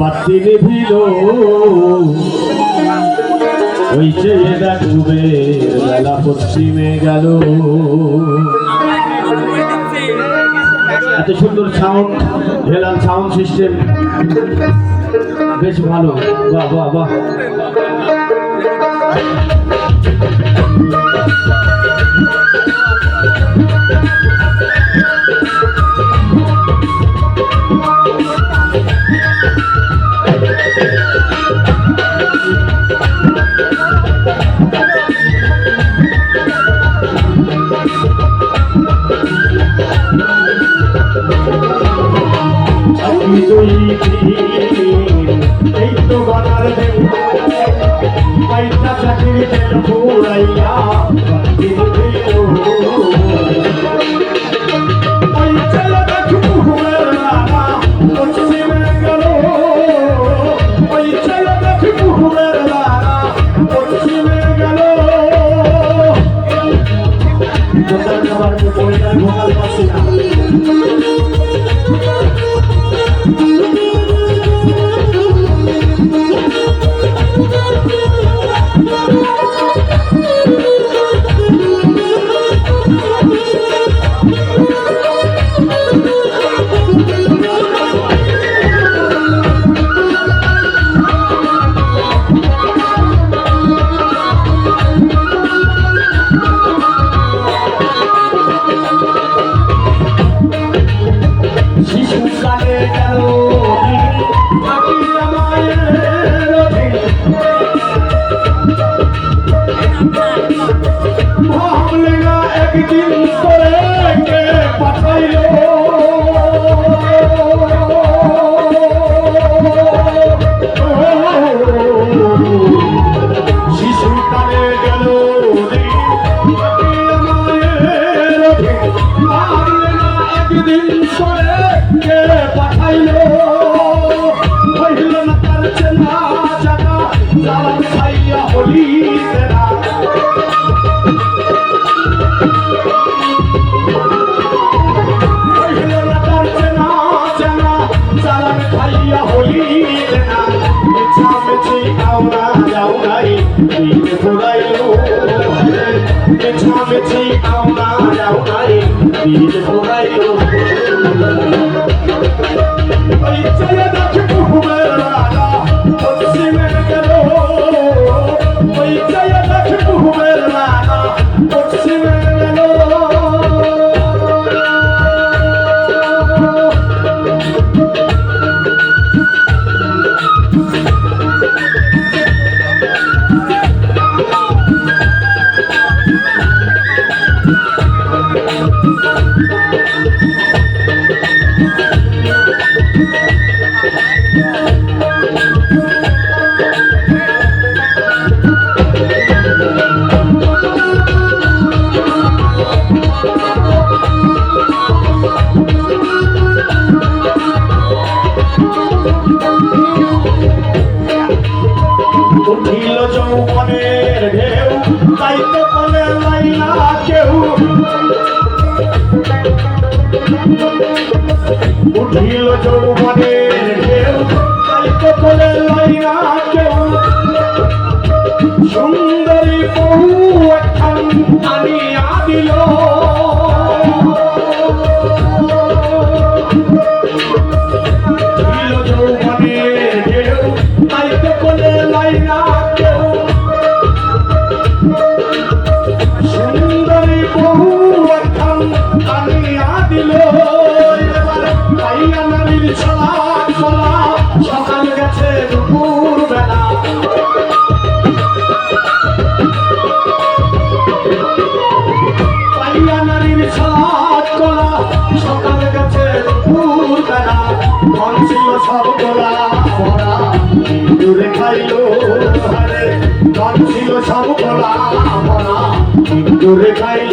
বাতিল ভিল ওই ছেলেটা ডুবে বেলা পশ্চিমে গেল। এত সুন্দর সাউন্ড হেলাল সাউন্ড সিস্টেম বেশ ভালো। বাহ বাহ বাহ। এই তো বানার দেব পয়সা চাকরি কেন ভুলাইয়া পুরাইলো যাইতে বলে লাইলা কেউ। উঠিল যৌবনে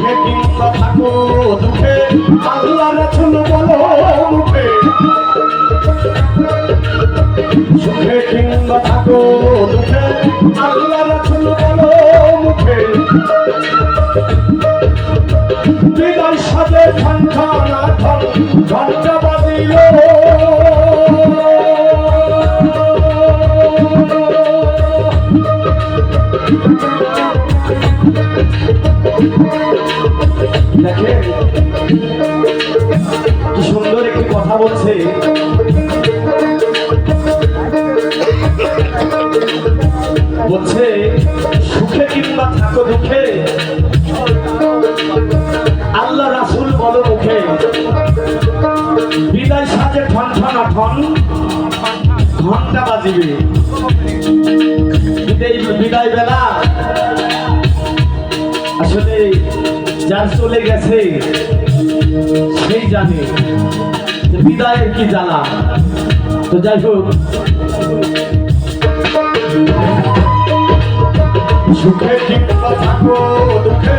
সুখে কিংবা থাকো, দুঃখে আল্লাহ রাসূল বলো মুখে সুখে কিংবা থাকো, দুঃখে বলো মুখে বিদায় সাজে ঠান্ডা না ঠন সুন্দর একটি কথা বলছে? বলছে, সুখে কিংবা থাকো দুঃখে, আল্লাহ রাসুল বলো মুখে, বিদায় সাজে ঠন ঠন ঠন ঘণ্টা বাজিবে। বিদায় বেলা যার চলে গেছে। সেই জানে বিদায়ের কি জ্বালা। তো যাই হোক। সুখে কিংবা থাকো দুঃখে